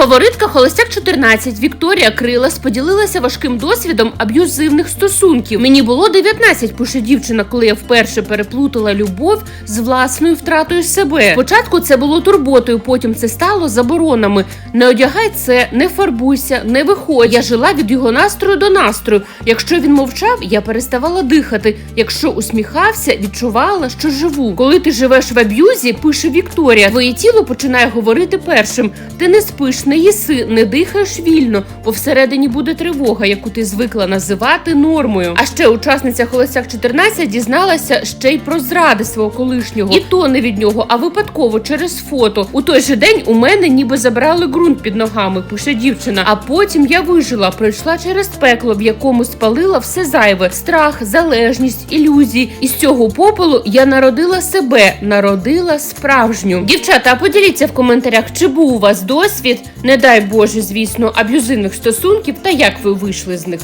Фаворитка Холостяк 14 Вікторія Крилас поділилася важким досвідом аб'юзивних стосунків. Мені було 19, пише дівчина, коли я вперше переплутала любов з власною втратою себе. Спочатку це було турботою, потім це стало заборонами. Не одягай це, не фарбуйся, не виходь. Я жила від його настрою до настрою. Якщо він мовчав, я переставала дихати. Якщо усміхався, відчувала, що живу. Коли ти живеш в аб'юзі, пише Вікторія, твоє тіло починає говорити першим. Ти не спиш, не їси, не дихаєш вільно, бо всередині буде тривога, яку ти звикла називати нормою. А ще учасниця Холостяк 14 дізналася ще й про зради свого колишнього, і то не від нього, а випадково через фото. У той же день у мене ніби забрали ґрунт під ногами, пише дівчина. А потім я вижила, пройшла через пекло, в якому спалила все зайве: страх, залежність, ілюзії. І з цього попелу я народила себе, народила справжню. Дівчата, поділіться в коментарях, чи був у вас досвід, не дай Боже, звісно, аб'юзивних стосунків та як ви вийшли з них.